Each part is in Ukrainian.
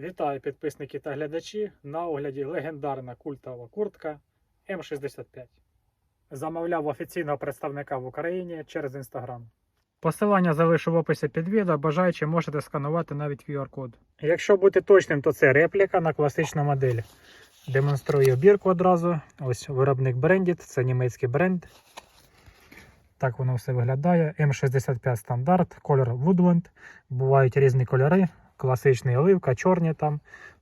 Вітаю підписники та глядачі. На огляді легендарна культова куртка М65. Замовляв офіційного представника в Україні через інстаграм. Посилання залишу в описі під відео. Бажаючи, можете сканувати навіть QR-код. Якщо бути точним, то це репліка на класичну модель. Демонструю бірку одразу. Ось виробник брендід, це німецький бренд. Так воно все виглядає. М65 стандарт, колір Woodland. Бувають різні кольори, класичний оливка, чорні там.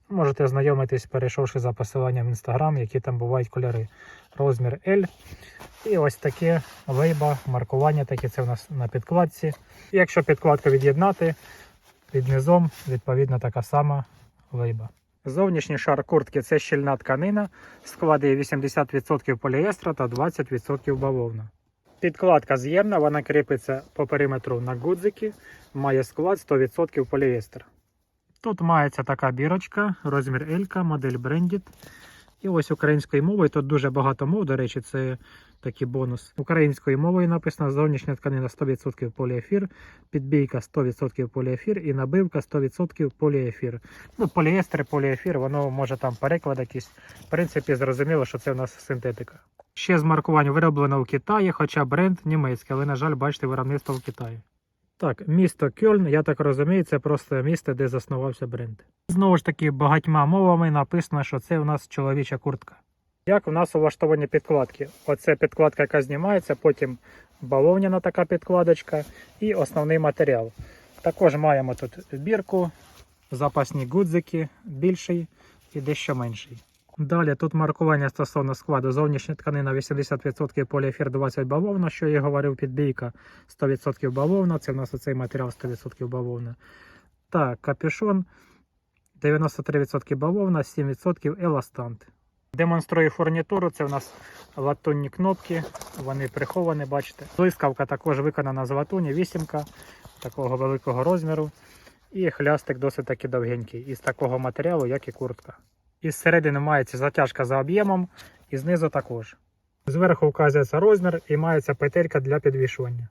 Можете ознайомитись, перейшовши за посиланням в інстаграм, які там бувають кольори. Розмір L. І ось таке лейба, маркування таке це у нас на підкладці. Якщо підкладку від'єднати, під низом, відповідно, така сама лейба. Зовнішній шар куртки це щільна тканина, складає 80% поліестра та 20% бавовна. Підкладка з'ємна, вона кріпиться по периметру на гудзики, має склад 100% поліестер. Тут мається така бірочка, розмір L, модель Branded. І ось українською мовою, тут дуже багато мов, до речі, це такий бонус. Українською мовою написано зовнішня тканина 100% поліефір, підбійка 100% поліефір і набивка 100% поліефір. Ну, поліестер, поліефір, воно може там переклад якийсь. В принципі, зрозуміло, що це у нас синтетика. Ще з маркувань вироблено у Китаї, хоча бренд німецький, але, на жаль, бачите, виробництво в Китаї. Так, місто Кьольн, я так розумію, це просто місто, де заснувався бренд. Знову ж таки, багатьма мовами написано, що це у нас чоловіча куртка. Як у нас улаштовані підкладки? Оце підкладка, яка знімається, потім бавовняна така підкладочка і основний матеріал. Також маємо тут бірку, запасні гудзики, більший і дещо менший. Далі тут маркування стосовно складу. Зовнішня тканина 80% поліефір 20 бавовна, що я говорив, підбійка 100% бавовна. Це в нас оцей матеріал 100% бавовна. Так, капюшон 93% бавовна, 7% еластант. Демонструю фурнітуру. Це у нас латунні кнопки, вони приховані, бачите. Блискавка також виконана з латуні, вісімка такого великого розміру. І хлястик досить таки довгенький, із такого матеріалу, як і куртка. Із середини мається затяжка за об'ємом, і знизу також. Зверху вказується розмір і мається петелька для підвішування.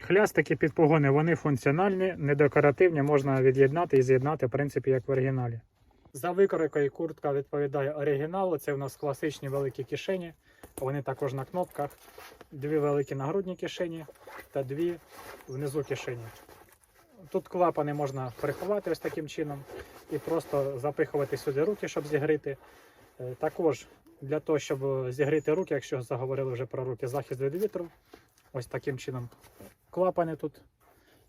Хлястики під погони вони функціональні, недекоративні, можна від'єднати і з'єднати, в принципі, як в оригіналі. За викройкою куртка відповідає оригіналу. Це у нас класичні великі кишені. Вони також на кнопках. Дві великі нагрудні кишені та дві внизу кишені. Тут клапани можна приховати ось таким чином і просто запихувати сюди руки, щоб зігріти. Е, Також для того, щоб зігріти руки, якщо заговорили вже про руки, захист від вітру. Ось таким чином. Клапани тут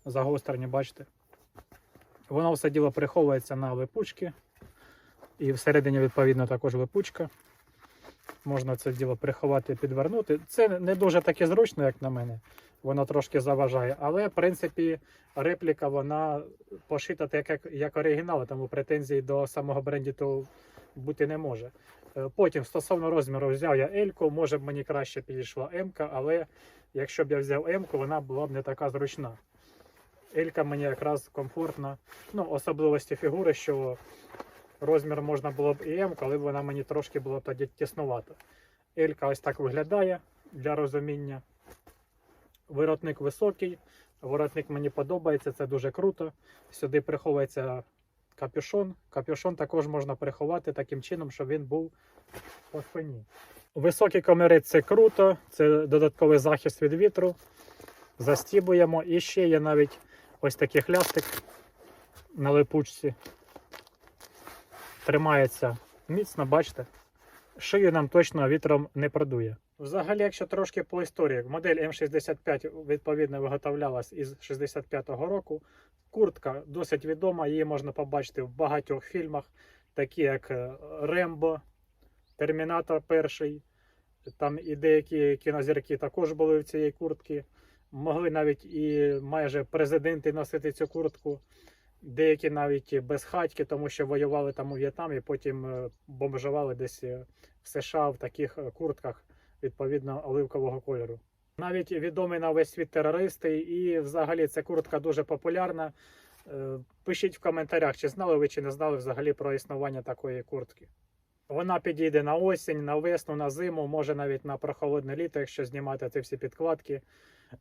загострені, бачите. Воно все діло приховується на липучки. І всередині, відповідно, також липучка. Можна це діло приховати, підвернути. Це не дуже таке зручно, як на мене. Воно трошки заважає. Але, в принципі, репліка вона пошита так, як, як оригінал, тому претензій до самого бренду бути не може. Е, Потім, стосовно розміру, взяв я L, може б мені краще підійшла М-ка, але якщо б я взяв М-ку, вона була б не така зручна. L мені якраз комфортна. Ну, особливості фігури, що розмір можна було б і М, коли б вона мені трошки була тоді тіснувата. Елька ось так виглядає для розуміння. Воротник високий, воротник мені подобається, це дуже круто. Сюди приховується капюшон. Капюшон також можна приховати таким чином, щоб він був по спині. Високий комірець це круто, це додатковий захист від вітру. Застібуємо. І ще є навіть ось такий хлястик на липучці тримається міцно, бачите. Шию нам точно вітром не продує. Взагалі, якщо трошки по історії, модель М65 відповідно виготовлялась із 65-го року. Куртка досить відома, її можна побачити в багатьох фільмах, такі як е, Рембо, Термінатор перший. Там і деякі кінозірки також були в цій куртці. Могли навіть і майже президенти носити цю куртку. Деякі навіть без хатьки, тому що воювали там у В'єтнамі, потім е, бомжували десь е, в США в таких е, куртках відповідно оливкового кольору. Навіть відомі на весь світ терористи, і взагалі ця куртка дуже популярна. Пишіть в коментарях, чи знали ви чи не знали взагалі про існування такої куртки. Вона підійде на осінь, на весну, на зиму, може навіть на прохолодне літо, якщо знімати ці всі підкладки.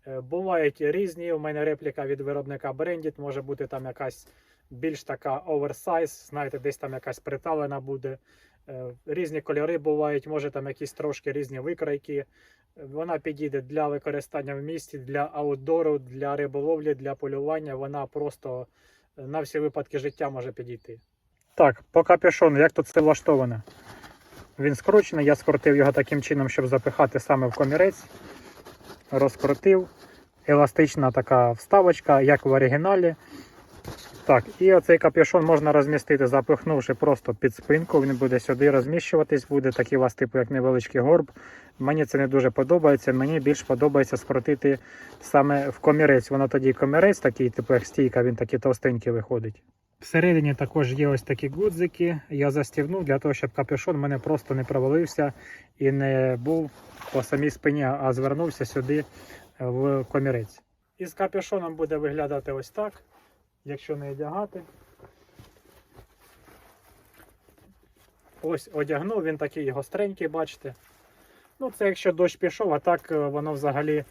Е, Бувають різні. У мене репліка від виробника Branded, може бути там якась більш така оверсайз, знаєте, десь там якась приталена буде. Е, Різні кольори бувають, може там якісь трошки різні викройки. Вона підійде для використання в місті, для аутдору, для риболовлі, для полювання. Вона просто е, на всі випадки життя може підійти. Так, по капюшону, як тут це влаштовано? Він скручений, я скрутив його таким чином, щоб запихати саме в комірець. Розкрутив. Еластична така вставочка, як в оригіналі. Так, і оцей капюшон можна розмістити, запихнувши просто під спинку. Він буде сюди розміщуватись, буде такий у вас, типу, як невеличкий горб. Мені це не дуже подобається. Мені більш подобається скрутити саме в комірець. Воно тоді комірець, такий, типу як стійка, він такий товстенький виходить. Всередині також є ось такі гудзики. Я застібнув для того, щоб капюшон в мене просто не провалився і не був по самій спині, а звернувся сюди е, в комірець. Із капюшоном буде виглядати ось так, якщо не одягати. Ось одягнув, він такий гостренький, бачите. Ну, це якщо дощ пішов, а так е, воно взагалі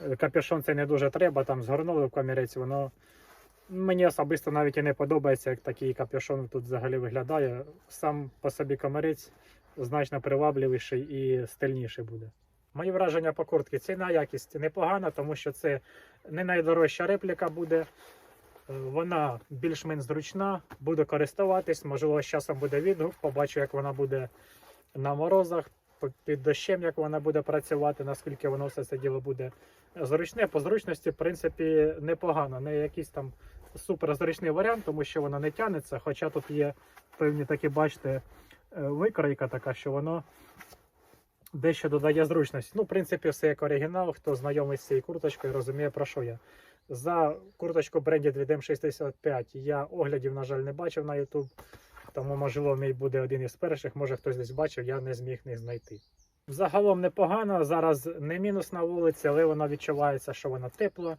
е, капюшон це не дуже треба, там згорнули в комірець, воно Мені особисто навіть і не подобається, як такий капюшон тут взагалі виглядає. Сам по собі комарець значно привабливіший і стильніший буде. Мої враження по куртці. Ціна якість непогана, тому що це не найдорожча репліка буде. Е, Вона більш-менш зручна, буду користуватись, можливо, з часом буде відгук, побачу, як вона буде на морозах, під дощем, як вона буде працювати, наскільки воно все це діло буде зручне. По зручності, в принципі, непогано. Не якийсь там супер зручний варіант, тому що воно не тягнеться. Хоча тут є певні такі, бачите, е, викройка така, що воно дещо додає зручності. Ну, в принципі, все як оригінал. Хто знайомий з цією курточкою, розуміє про що я. За курточку бренді 2M65 я оглядів, на жаль, не бачив на YouTube. Тому, можливо, мій буде один із перших, може хтось десь бачив, я не зміг їх знайти. Загалом непогано. Зараз не мінус на вулиці, але вона відчувається, що вона тепла.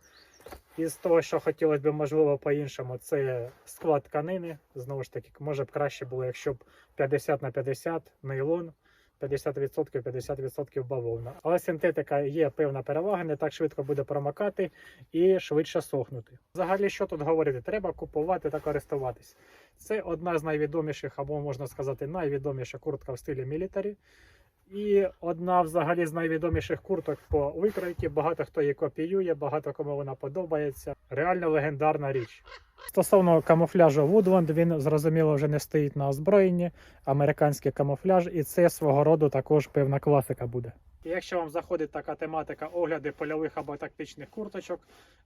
Із того, що хотілося б, можливо, по-іншому, це склад тканини. Знову ж таки, може б краще було, якщо б 50 на 50 нейлон, 50% 50% бавовна. Але синтетика є певна перевага, не так швидко буде промокати і швидше сохнути. Взагалі, що тут говорити? Треба купувати та користуватись. Це одна з найвідоміших, або можна сказати, найвідоміша куртка в стилі мілітарі. І одна взагалі з найвідоміших курток по викройці. Багато хто її копіює, багато кому вона подобається. Реально легендарна річ. Стосовно камуфляжу Woodland, він зрозуміло вже не стоїть на озброєнні. Американський камуфляж, і це свого роду також певна класика буде. Якщо вам заходить така тематика огляди польових або тактичних курточок,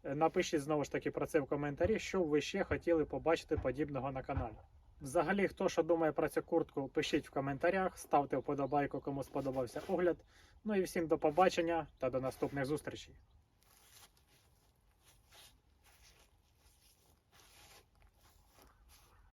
е, напишіть знову ж таки про це в коментарі, що ви ще хотіли побачити подібного на каналі. Взагалі, хто що думає про цю куртку, пишіть в коментарях, ставте вподобайку, кому сподобався огляд. Ну і всім до побачення та до наступних зустрічей.